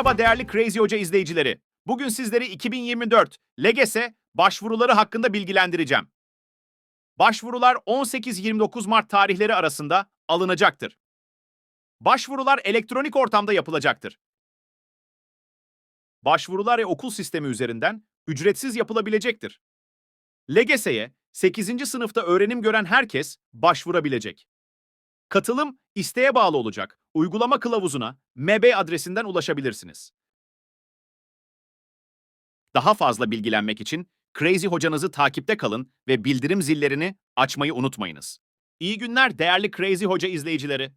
Merhaba değerli Crazy Hoca izleyicileri. Bugün sizleri 2024 LGS başvuruları hakkında bilgilendireceğim. Başvurular 18-29 Mart tarihleri arasında alınacaktır. Başvurular elektronik ortamda yapılacaktır. Başvurular e okul sistemi üzerinden ücretsiz yapılabilecektir. LGS'ye 8. sınıfta öğrenim gören herkes başvurabilecek. Katılım isteğe bağlı olacak. Uygulama kılavuzuna MB adresinden ulaşabilirsiniz. Daha fazla bilgilenmek için Crazy hocanızı takipte kalın ve bildirim zillerini açmayı unutmayınız. İyi günler değerli Crazy Hoca izleyicileri.